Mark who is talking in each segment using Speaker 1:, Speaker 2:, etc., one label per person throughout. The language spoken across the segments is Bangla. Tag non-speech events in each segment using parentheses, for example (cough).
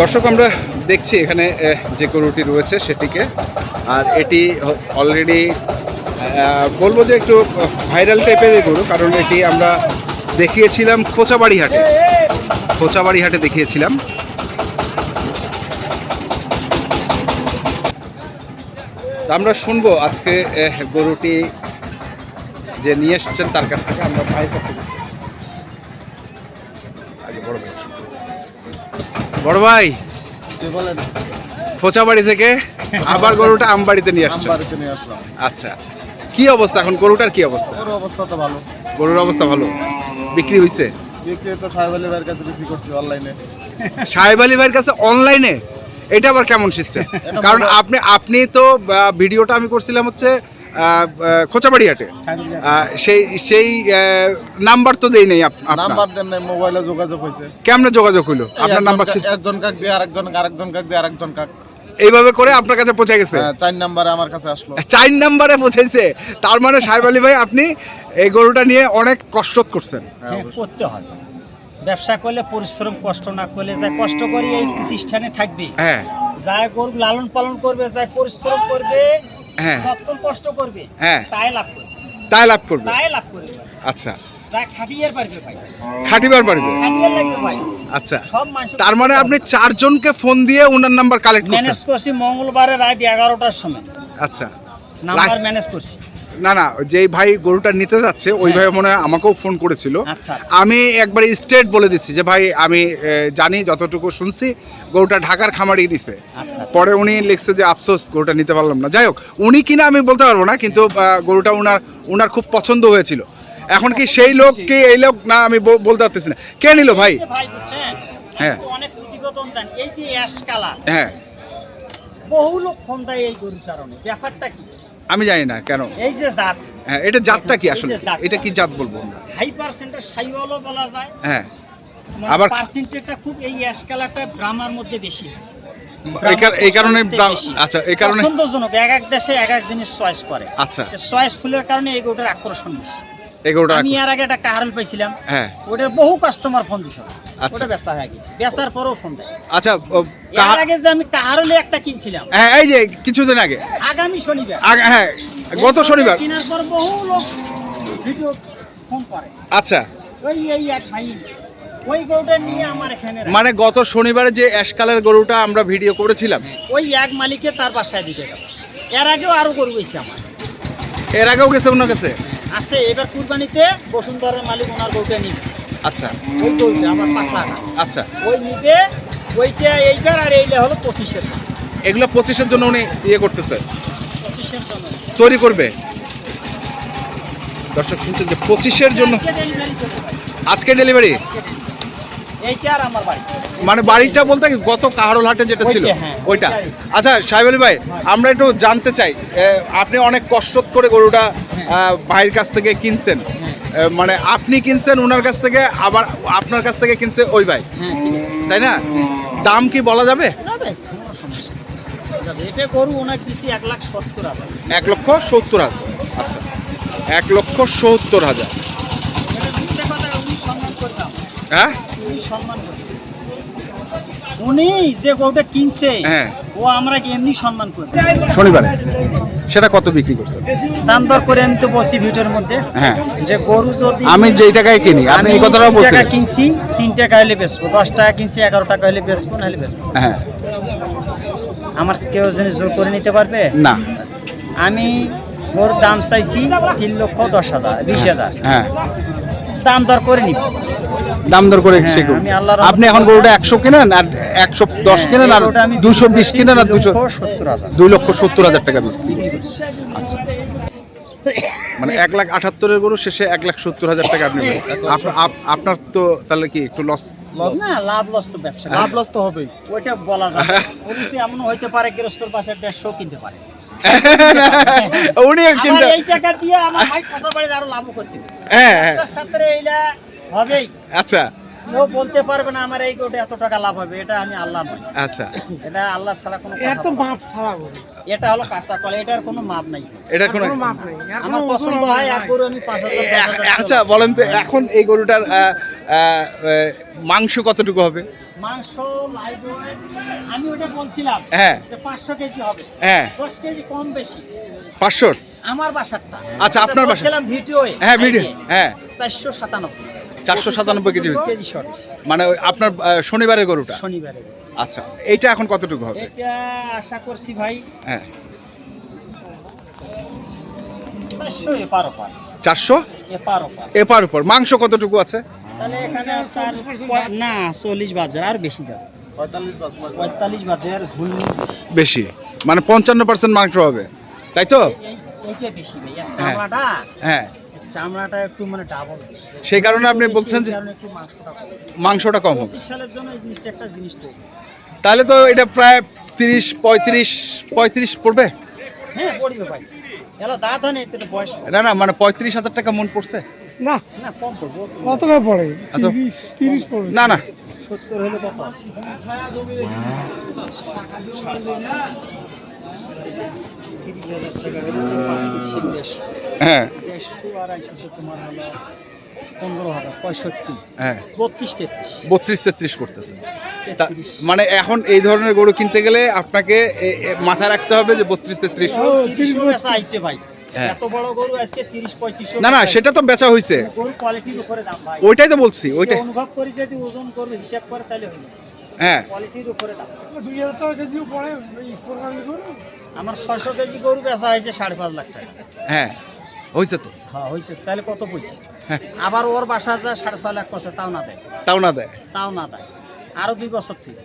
Speaker 1: দর্শক, আমরা দেখছি এখানে যে গরুটি রয়েছে সেটিকে। আর এটি অলরেডি বলব যে একটু ভাইরাল টাইপের গরু, কারণ এটি আমরা দেখিয়েছিলাম খোঁচাবাড়ি হাটে। খোঁচাবাড়ি হাটে দেখিয়েছিলাম। আমরা শুনব আজকে গরুটি যে নিয়ে এসছেন তার কাছ থেকে, আমরা কাছ থেকে। বড় ভাই
Speaker 2: বলেন।
Speaker 1: খোঁচাবাড়ি থেকে আবার গরুটা আমবাড়িতে নিয়ে
Speaker 2: আসলাম।
Speaker 1: আচ্ছা কি অবস্থা এখন? গরুটার কি অবস্থা?
Speaker 2: ওর অবস্থা তো ভালো।
Speaker 1: গরুর অবস্থা ভালো? বিক্রি হয়েছে
Speaker 2: বিক্রি তো সাহেব আলী ভাইয়ের কাছে বিক্রি করছি অনলাইনে।
Speaker 1: সাহেব আলী ভাইয়ের কাছে অনলাইনে? এটা আবার কেমন সিস্টেম? কারণ আপনি আপনি তো ভিডিওটা আমি করছিলাম হচ্ছে আহ, আহ, খোঁচাবাড়ি হাটে সেই সেই নাম্বার তো দেই নাই
Speaker 2: নাম্বার দেন নাই মোবাইলে যোগাযোগ হয়েছে
Speaker 1: কেমনে যোগাযোগ হইল? আপনার নাম্বার ছিল
Speaker 2: একজন কাক দিয়ে আরেকজন আরেকজন কাক দিয়ে আরেকজন কাক।
Speaker 1: এইভাবে করে আপনার কাছে পৌঁছে গেছে?
Speaker 2: হ্যাঁ, চার নাম্বারে আমার কাছে আসলো।
Speaker 1: চার নাম্বারে পৌঁছেছে। তার মানে সাহেব আলী ভাই আপনি এই গরুটা নিয়ে অনেক কষ্ট করছেন।
Speaker 2: হ্যাঁ,
Speaker 3: হ্যাঁ, করতে হবে ব্যবসা করলে পরিশ্রম কষ্ট না করলে যা কষ্ট করি এই প্রতিষ্ঠানে থাকবে।
Speaker 1: হ্যাঁ।
Speaker 3: যা গরু লালন পালন করবে যা পরিশ্রম করবে
Speaker 1: হ্যাঁ
Speaker 3: সত্তর কষ্ট করবে
Speaker 1: হ্যাঁ।
Speaker 3: তাই লাভ করবে।
Speaker 1: তাই লাভ করবে?
Speaker 3: তাই লাভ করবে।
Speaker 1: আচ্ছা। খাটিবার পারবে? আচ্ছা। তার মানে আপনি চারজনকে ফোন দিয়ে ওনার নাম্বার কালেক্ট করছেন?
Speaker 3: ম্যানেজ করছি মঙ্গলবারে রাত এগারোটার সময়।
Speaker 1: আচ্ছা।
Speaker 3: নাম্বার ম্যানেজ করছি।
Speaker 1: না না যেই ভাই গরুটা নিতে যাচ্ছে ওই ভাই মনে হয় আমাকেও ফোন করেছিল।
Speaker 3: আচ্ছা, আচ্ছা।
Speaker 1: আমি একবার স্ট্রেট বলে দিচ্ছি যে ভাই আমি জানি যতটুকু শুনছি গরুটা ঢাকার খামারি নিছে।
Speaker 3: আচ্ছা
Speaker 1: পরে উনি লিখছে যে আফসোস গরুটা নিতে পারলাম না। যাই হোক উনি কিনা আমি বলতে পারব না কিন্তু গরুটা উনার উনার খুব পছন্দ হয়েছিল। এখন কি সেই লোক কি এই লোক? না আমি বলতে পারতেছি না। কে নিল ভাই? হ্যাঁ।
Speaker 3: অনেক এই যে
Speaker 1: হ্যাঁ।
Speaker 3: বহু লোক ফোন দেয় এই গরুর কারণে। ব্যাপারটা কি?
Speaker 1: আমি জানি না কেন?
Speaker 3: এই যে জাত।
Speaker 1: হ্যাঁ এটা জাতটা কি আসলে। এটা কি জাত বলব আমরা?
Speaker 3: হাই পার্সেন্টের সাইওয়ালও বলা যায়।
Speaker 1: হ্যাঁ।
Speaker 3: আবার
Speaker 1: আবার-
Speaker 3: পার্সেন্টেজটা খুব এই অ্যাশ কালারটা ব্রাহ্মার মধ্যে বেশি হয়।
Speaker 1: এই কারণে। আচ্ছা এই কারণে
Speaker 3: পছন্দজনক এক এক দেশে এক এক জিনিস চয়েস করে।
Speaker 1: আচ্ছা।
Speaker 3: চয়েস ফুলের কারণে এই গরুটার আকর্ষণ বেশি।
Speaker 1: এই গরুটা
Speaker 3: আমি আর আগে একটা কাহারল পাইছিলাম।
Speaker 1: হ্যাঁ।
Speaker 3: ওটার বহু কাস্টমার ফোন দিছিল। ওটা বেচা হয়ে গেছে। বেচার পরেও ফোন দেয়।
Speaker 1: আচ্ছা
Speaker 3: এর আগে যে আমি কাহারলে একটা কিনছিলাম।
Speaker 1: হ্যাঁ এই যে কিছুদিন আগে।
Speaker 3: আগামী শনিবার।
Speaker 1: হ্যাঁ গত শনিবার।
Speaker 3: কেনার পর বহু লোক ভিডিও ফোন করে।
Speaker 1: আচ্ছা।
Speaker 3: ওই এই এক ভাই ওই গরুটা নিয়ে আমার এখানে
Speaker 1: মানে গত শনিবারে যে অ্যাশকালের গরুটা আমরা ভিডিও করেছিলাম।
Speaker 3: ওই এক মালিকে তার বাসায় দিতে গেল। এর আগেও আরও গরু গেছে আমার।
Speaker 1: এর আগেও গেছে ওনার কাছে
Speaker 3: আছে এবার কুরবানিতে বসুন্ধরের মালিক ওনার গরুটা নিবে
Speaker 1: আচ্ছা।
Speaker 3: ওই গরুটা আমার পাতলাটা
Speaker 1: আচ্ছা।
Speaker 3: ওই নিবে ওইটা এইবার আর এইটা হলো পঁচিশের
Speaker 1: এগুলো পঁচিশের জন্য উনি ইয়ে করতেছে।
Speaker 3: পঁচিশের জন্য।
Speaker 1: তৈরি করবে। দর্শক শুনছেন যে পঁচিশের জন্য
Speaker 3: আজকে
Speaker 1: ডেলিভারি মানে বাড়িটা বলতে গত কাহারোল হাটে যেটা ছিল?
Speaker 3: ওইটা, হ্যাঁ।
Speaker 1: আচ্ছা সাহেব আলী ভাই আমরা একটু জানতে চাই আপনি অনেক কষ্ট করে গরুটা আহ, ভাইয়ের কাছ থেকে কিনছেন।
Speaker 3: হ্যাঁ।
Speaker 1: মানে আপনি কিনছেন ওনার কাছ থেকে আবার আপনার কাছ থেকে কিনছে ওই ভাই?
Speaker 3: হ্যাঁ ঠিক আছে।
Speaker 1: তাই না? দাম কি বলা যাবে?
Speaker 3: যাবে কোনো সমস্যা নেই। যাবে। এটা গরু ওনাকে দিছি এক লাখ সত্তর হাজার।
Speaker 1: এক লক্ষ সত্তর হাজার। আচ্ছা এক লক্ষ সত্তর হাজার। হ্যাঁ?
Speaker 3: উনি সম্মান করতাম উনি যে গরুটা কিনছে
Speaker 1: হ্যাঁ।
Speaker 3: ও আমরা কি এমনি সম্মান করি?
Speaker 1: শনিবারে। সেটা কত বিক্রি করছেন?
Speaker 3: দাম দর করে আমি তো বসি ভিডিওর মধ্যে।
Speaker 1: হ্যাঁ।
Speaker 3: যে গরু যদি
Speaker 1: আমি যেই টাকায় কিনি আপনি এই কথাটাও বলছেন
Speaker 3: টাকা কিনছি তিন টাকা হলে বেচবো দশ টাকা কিনছি এগারো টাকা হলে বেচবো নাহলে বেচবো।
Speaker 1: হ্যাঁ।
Speaker 3: আমার কেউ জিনিস জোর করে নিতে পারবে?
Speaker 1: না।
Speaker 3: আমি ওর দাম চাইছি তিন লক্ষ দশ হাজার বিশ হাজার।
Speaker 1: হ্যাঁ।
Speaker 3: দাম দর করে নিব।
Speaker 1: দাম দর করে
Speaker 3: হ্যাঁ,
Speaker 1: সে আপনি এখন গরুটা একশো কিনেন আর একশো দশ
Speaker 3: হ্যাঁ,
Speaker 1: কিনেন আর দুশো বিশ কিনেন আর দুশো
Speaker 3: লক্ষ সত্তর হাজার।
Speaker 1: দুই লক্ষ সত্তর হাজার টাকা বিক্রি করছেন। আচ্ছা। মানে এক লাখ আটাত্তরের গরু শেষে এক লাখ সত্তর হাজার টাকা আপনি আপ- আপনার তো তাহলে কি একটু লস
Speaker 2: লস
Speaker 3: না লাভ লস তো ব্যবসা
Speaker 2: লাভ লস তো হবেই।
Speaker 3: ওইটা বলা যায়। এমন হইতে পারে গৃহস্থর পাশে দেড়শো কিনতে পারে। (laughs)
Speaker 1: উনি কিন্তু
Speaker 3: এই টাকা দিয়ে আমার ভাই খসা বাড়িতে আরও লাভও করতে
Speaker 1: হ্যাঁ হ্যাঁ।
Speaker 3: সাথে এইটা হবেই।
Speaker 1: আচ্ছা।
Speaker 3: কেউ বলতে পারবে না আমার এই গোটে এত টাকা লাভ হবে এটা আমি আল্লাহ নয়
Speaker 1: আচ্ছা।
Speaker 3: এটা আল্লাহ ছাড়া কোনো
Speaker 4: মাপ ছাড়া
Speaker 3: এটা হলো কাঁচা কলা এটার কোনো মাপ নাই।
Speaker 1: এটা কোনো
Speaker 4: মাপ নেই।
Speaker 3: আমার পছন্দ হয় এক গরু আমি
Speaker 1: আচ্ছা বলেন তো এখন এই গরুটার আহ, আহ, আহ, মাংস কতটুকু হবে?
Speaker 3: মাংস লাইভ আমি ওটা বলছিলাম
Speaker 1: হ্যাঁ।
Speaker 3: যে পাঁচশো কেজি হবে।
Speaker 1: হ্যাঁ।
Speaker 3: দশ কেজি কম বেশি।
Speaker 1: পাঁচশোর?
Speaker 3: আমার বাসারটা।
Speaker 1: আচ্ছা, আপনার বাসা।
Speaker 3: বলছিলাম ভিডিও
Speaker 1: হ্যাঁ ভিডিও হ্যাঁ।
Speaker 3: চারশো সাতানব্বই।
Speaker 1: চারশো সাতানব্বই কেজি মানে আপনার শনিবারের গরুটা?
Speaker 3: শনিবারে
Speaker 1: আচ্ছা এইটা এখন কতটুকু হবে?
Speaker 3: এটা আশা করছি ভাই
Speaker 1: হ্যাঁ।
Speaker 3: চারশো এপার ওপার।
Speaker 1: মাংস কতটুকু আছে?
Speaker 3: তাহলে এখানে তার ক- না চল্লিশ বাজার আর বেশি যাবে।
Speaker 2: পঁয়তাল্লিশ
Speaker 3: বাজার। ঝুল বেশি।
Speaker 1: মানে পঞ্চান্ন পার্সেন্ট মাংস হবে। তাই তো?
Speaker 3: এইটা বেশি ভাই চামড়াটা
Speaker 1: হ্যাঁ।
Speaker 3: চামড়াটা একটু মানে ডাবল
Speaker 1: সেই কারণে আপনি বলছেন যে
Speaker 3: মাংসটা কম।
Speaker 1: হবে।
Speaker 3: সালের জন্য এই জিনিসটা একটা জিনিস
Speaker 1: তাহলে তো এটা প্রায় তিরিশ পঁয়ত্রিশ পঁয়ত্রিশ পড়বে?
Speaker 3: হ্যাঁ পড়বে ভাই। এলো দাঁত হয় হয়।
Speaker 1: না না মানে পঁয়ত্রিশ হাজার টাকা মন পড়ছে।
Speaker 4: না।
Speaker 3: না
Speaker 4: কত করে পড়ে। তিরিশ
Speaker 3: সত্তর হলে কত
Speaker 1: হ্যাঁ। হ্যাঁ।
Speaker 3: বত্রিশ তেত্রিশ।
Speaker 1: করতেছে মানে এখন এই ধরনের গরু কিনতে গেলে আপনাকে মাথায় রাখতে হবে যে বত্রিশ তেত্রিশ।
Speaker 3: ভাই। এত বড় গরু আজকে তিরিশ পঁয়ত্রিশ
Speaker 1: না না সেটা তো বেচা হয়েছে
Speaker 3: গরু কোয়ালিটির উপরে দাম ভাই।
Speaker 1: ওইটাই তো বলছি ওইটাই।
Speaker 3: অনুভব করি যদি ওজন করবে হিসাব করে তাহলে হইল।
Speaker 1: হ্যাঁ।
Speaker 3: কোয়ালিটির উপরে দাম।
Speaker 4: টাকা কেজিও পড়ে গরু।
Speaker 3: আমার ছয়শো কেজি গরু বেচা হয়েছে সাড়ে পাঁচ লাখ টাকা।
Speaker 1: হ্যাঁ হয়েছে তো।
Speaker 3: হ্যাঁ হয়েছে তাহলে কত পয়সা
Speaker 1: হ্যাঁ।
Speaker 3: আবার ওর বাসা যা সাড়ে ছয় লাখ পয়সা তাও না দেয়।
Speaker 1: তাও না দেয়।
Speaker 3: তাও না দেয়। আরও দুই বছর থেকে।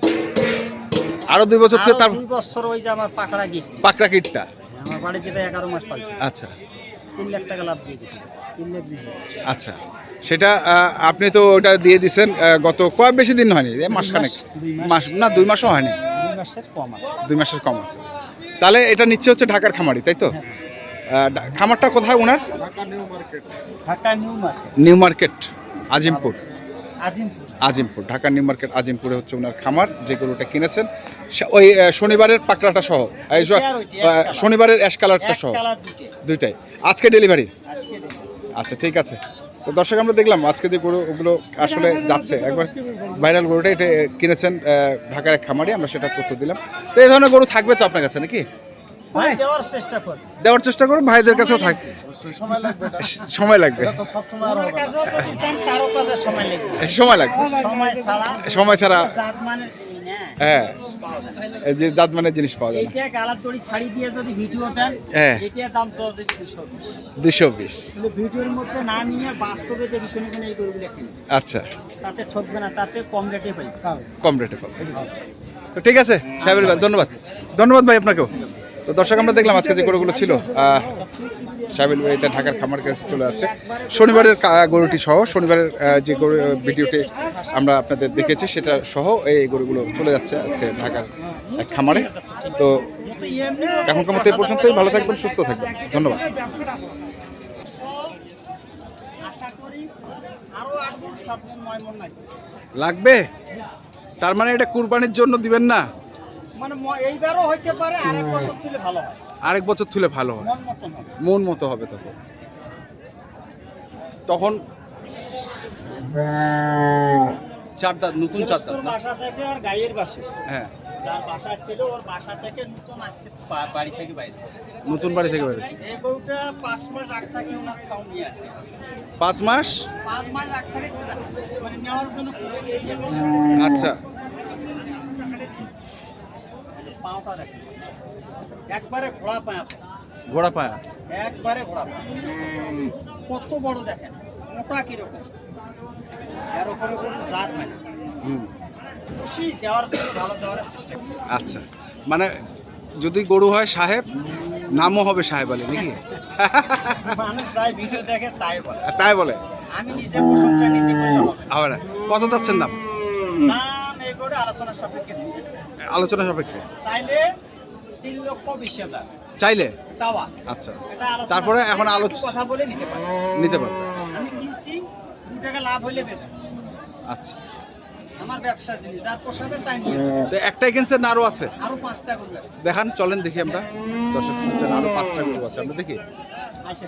Speaker 1: আরও দুই বছর থেকে তার
Speaker 3: দুই বছর ওই যে আমার পাকড়া গিফট
Speaker 1: পাকড়া কিটটা
Speaker 3: আমার বাড়ি যেটা এগারো মাস পালছে।
Speaker 1: আচ্ছা।
Speaker 3: তিন লাখ টাকা লাভ দিয়ে গেছিল তিন লাখ দিয়েছে।
Speaker 1: আচ্ছা। সেটা আপনি তো ওটা দিয়ে দিচ্ছেন গত কয়েক বেশি দিন হয়নি? মাস খানেক।
Speaker 3: মাস।
Speaker 1: মাস। না দুই মাসও হয়নি।
Speaker 3: দুই মাসের কম আছে।
Speaker 1: দুই মাসের কম আছে। তাহলে এটা নিচ্ছে হচ্ছে ঢাকার খামারি তাই তো? খামারটা কোথায় ওনার?
Speaker 2: Dhaka new market
Speaker 3: Dhaka new market.
Speaker 1: New market Azimpur.
Speaker 3: Azimpur.
Speaker 1: Dhaka new market আজিমপুরে হচ্ছে ওনার খামার যে গরুটা কিনেছেন। ওই শনিবারের পাকড়াটা সহ। শনিবারের অ্যাশ কালারটা সহ। দুইটাই। আজকে ডেলিভারি? আচ্ছা ঠিক আছে। তো দর্শক আমরা দেখলাম আজকে যে গরু ওগুলো আসলে যাচ্ছে একবার ভাইরাল গরুটা এটা কিনেছেন ঢাকার এক খামারে আমরা সেটা তথ্য দিলাম। তো এই ধরনের গরু থাকবে তো আপনার কাছে নাকি?
Speaker 3: ভাই দেওয়ার চেষ্টা কর।
Speaker 1: দেওয়ার চেষ্টা করুন ভাইদের কাছেও থাক।
Speaker 2: সময় লাগবে।
Speaker 1: সময় লাগবে।
Speaker 2: এটা তো সব সময়
Speaker 3: লাগবে।
Speaker 1: সময় লাগবে।
Speaker 3: সময় ছাড়া
Speaker 1: সময় ছাড়া
Speaker 3: জাত মানের জিনিস
Speaker 1: হ্যাঁ। এই যে জিনিস পাওয়া যায় না।
Speaker 3: গালার দড়ি ছাড়ি দিয়ে যদি ভিডিও দেন
Speaker 1: হ্যাঁ।
Speaker 3: দাম কিন্তু ভিডিওর মধ্যে না নিয়ে বাস্তবে দেখি শুনে শুনে এই গরুগুলো কিনে।
Speaker 1: আচ্ছা।
Speaker 3: তাতে ঠকবে না তাতে কম রেটে পাই।
Speaker 1: কম রেটে পাবো। তো ঠিক আছে সাহেবের ধন্যবাদ। ধন্যবাদ ভাই আপনাকেও। তো দর্শক, আমরা দেখলাম আজকে যে গরুগুলো ছিল ভাই এটা ঢাকার খামার কাছে চলে যাচ্ছে। শনিবারের গরুটি সহ, শনিবারের যে গরু ভিডিওটি আমরা আপনাদের দেখেছি, সেটা সহ এই গরুগুলো চলে যাচ্ছে আজকে ঢাকার এক খামারে। তো এখনকার মতো এই পর্যন্তই, ভালো থাকবেন, সুস্থ থাকবেন। ধন্যবাদ।
Speaker 3: লাগবে?
Speaker 1: তার মানে এটা কুরবানির জন্য দিবেন না?
Speaker 3: মানে এইবারও হইতে পারে আর এক বছর দিলে ভালো হয়।
Speaker 1: আরেক বছর তুলে ভালো হয়।
Speaker 3: মন
Speaker 1: মতো হবে তখন। তখন চার দাঁত নতুন চার দাঁত
Speaker 3: বাসা থেকে আর গাইয়ের বাসে।
Speaker 1: হ্যাঁ।
Speaker 3: যার বাসা ছিল ওর বাসা থেকে নতুন আজকে বাড়ি থেকে বাইরে
Speaker 1: নতুন বাড়ি থেকে বেরোচ্ছে
Speaker 3: এই গরুটা পাঁচ মাস আগ থেকে ওনার খাওয়া নিয়ে আসে।
Speaker 1: পাঁচ মাস?
Speaker 3: পাঁচ মাস আগ থেকে মানে নেওয়ার জন্য
Speaker 1: আচ্ছা।
Speaker 3: পাওটা দেখেন। একবারে ঘোড়া পায়া।
Speaker 1: ঘোড়া পায়া।
Speaker 3: একবারে ঘোড়া পায়া। কত বড় দেখেন মোটা কীরকম? এর উপরে কোনো জাত হয় না। খুশি দেওয়ার জন্য ভালো দেওয়ার করি
Speaker 1: আচ্ছা। মানে যদি গরু হয় সাহেব নামও হবে সাহেব আলী নাকি?
Speaker 3: মানুষ যাই ভিডিও দেখে তাই বলে।
Speaker 1: তাই বলে?
Speaker 3: আমি নিজে প্রশংসা নিজে করলে হবে।
Speaker 1: আবার কত যাচ্ছেন দাম
Speaker 3: সাপেক্ষে
Speaker 1: আলোচনা সাপেক্ষে?
Speaker 3: চাইলে তিন লক্ষ বিশ হাজার।
Speaker 1: চাইলে?
Speaker 3: চাওয়া।
Speaker 1: আচ্ছা। তারপরে এখন
Speaker 3: সাপেক্ষে
Speaker 1: আলোচ-
Speaker 3: একটু কথা বলে নিতে পারি
Speaker 1: নিতে পারবে।
Speaker 3: আমি কিনছি দু টাকা লাভ হইলে বেশি।
Speaker 1: আচ্ছা।
Speaker 3: আমার ব্যবসা জিনিস যার পোষাবে তাই নিয়ে
Speaker 1: তো একটাই কিনছেন না আছে?
Speaker 3: আরও পাঁচটা গরু আছে।
Speaker 1: দেখান চলেন দেখি আমরা। দর্শক শুনছেন আরও পাঁচটা গরু আছে। আমরা দেখি।
Speaker 3: আচ্ছা।